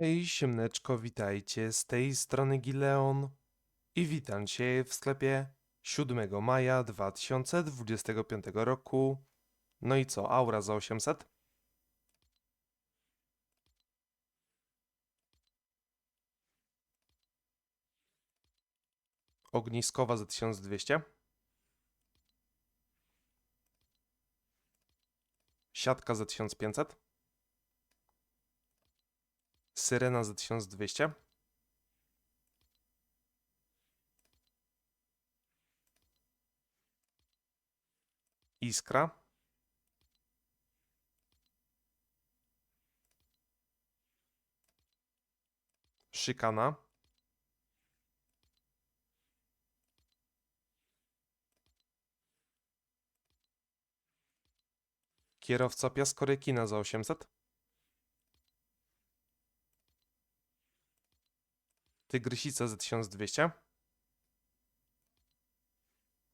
Hej, siemneczko, witajcie. Z tej strony Gileon i witam Cię w sklepie 7 maja 2025 roku. No i co, aura za 800? Ogniskowa za 1200? Siatka za 1500? Syrena za 1200? Iskra? Szykana? Kierowca piaskorekina za 800? Tygrysica za 1200?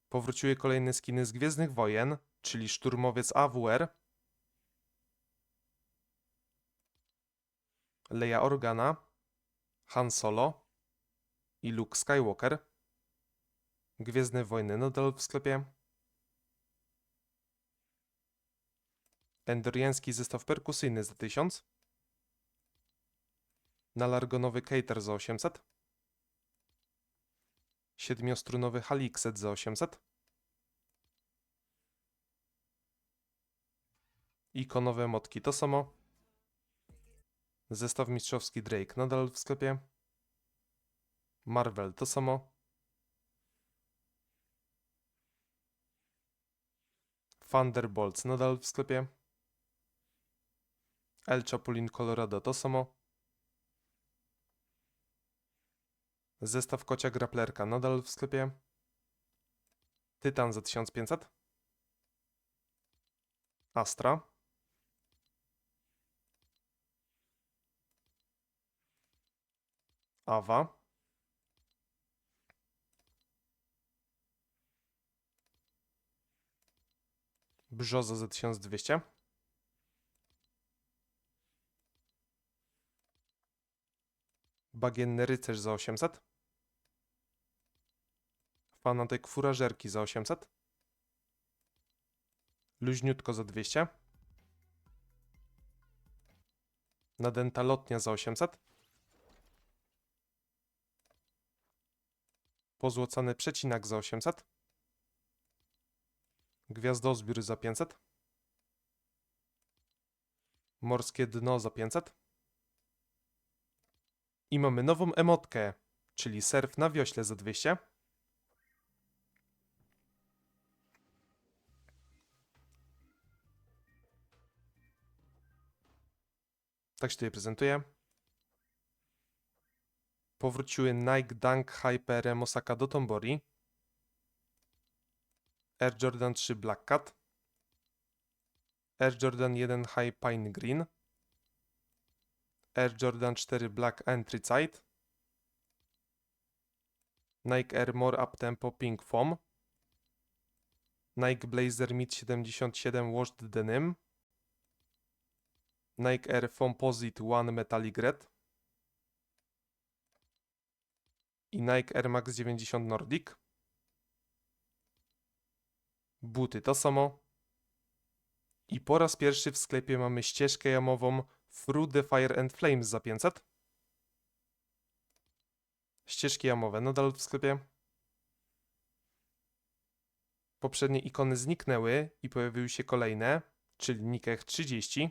Powróciły kolejne skiny z Gwiezdnych Wojen, czyli Szturmowiec AWR, Leia Organa, Han Solo i Luke Skywalker. Gwiezdne Wojny nadal w sklepie. Endoriański zestaw perkusyjny za 1000. Nalargonowy Cater za 800. Siedmiostrunowy Halixet za 800. Ikonowe motki to samo. Zestaw mistrzowski Drake nadal w sklepie. Marvel to samo. Thunderbolts nadal w sklepie. El Chapulin Colorado to samo. Zestaw kocia graplerka nadal w sklepie. Tytan za 1500. Astra. Awa. Brzoza za 1200. Bagienny rycerz za 800. Fanatyk furażerki za 800. Luźniutko za 200. Nadęta lotnia za 800. Pozłocany przecinak za 800. Gwiazdozbiór za 500. Morskie dno za 500. I mamy nową emotkę, czyli surf na wiośle za 200. Tak się tutaj prezentuje. Powróciły Nike Dunk Hyper Mosaka do Tombori. Air Jordan 3 Black Cat. Air Jordan 1 High Pine Green. Air Jordan 4 Black Anthracite. Nike Air More Up Tempo Pink Foam. Nike Blazer Mid 77 Washed Denim. Nike Air Composite One Metallic Red i Nike Air Max 90 Nordic. Buty to samo. I po raz pierwszy w sklepie mamy ścieżkę jamową Through the Fire and Flames za 500. Ścieżki jamowe nadal w sklepie. Poprzednie ikony zniknęły i pojawiły się kolejne, czyli Nikech 30.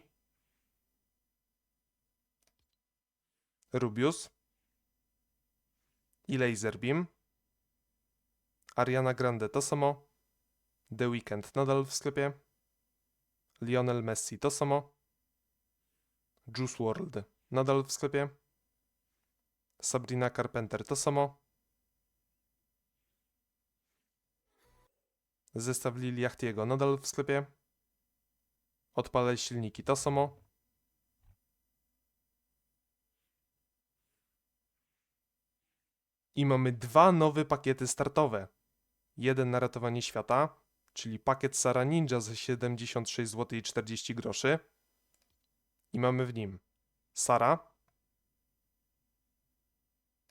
Rubius i Laserbeam. Ariana Grande to samo. The Weeknd nadal w sklepie. Lionel Messi to samo. Juice WRLD nadal w sklepie. Sabrina Carpenter to samo. Zestaw Lil Yachtiego nadal w sklepie. Odpalaj silniki to samo. I mamy dwa nowe pakiety startowe. Jeden na ratowanie świata, czyli pakiet Sara Ninja za 76 zł i 40 groszy. I mamy w nim Sara,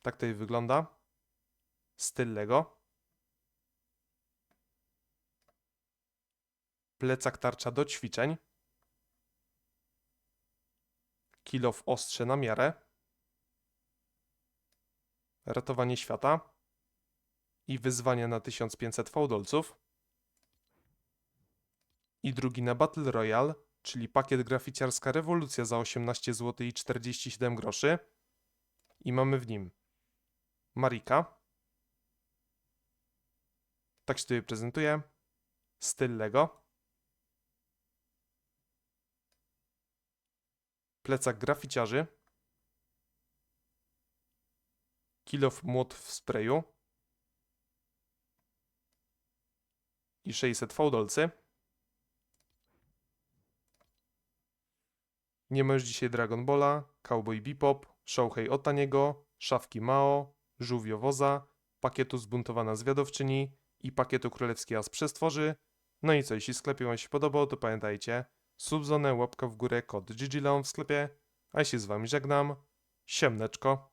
Tak to wygląda. Styl Lego. Plecak tarcza do ćwiczeń. Kilo w ostrze na miarę. Ratowanie świata. I wyzwanie na 1500 fałdolców. I drugi na Battle Royale, czyli pakiet graficiarska rewolucja za 18 zł i 47 groszy. I mamy w nim Marika. Tak się tutaj prezentuje. Styl Lego. Plecak graficiarzy. Kilof młot w sprayu. I 600 fałdolcy. Nie ma już dzisiaj Dragon Balla, Cowboy Bebop, Shouhei Otaniego, Szafki Mao, Żółwiowoza, pakietu Zbuntowana Zwiadowczyni i pakietu Królewski As Przestworzy. No i co, jeśli sklepie Wam się podobał, to pamiętajcie, subzonę, łapka w górę, kod GGLeon w sklepie, a się z Wami żegnam, siemneczko.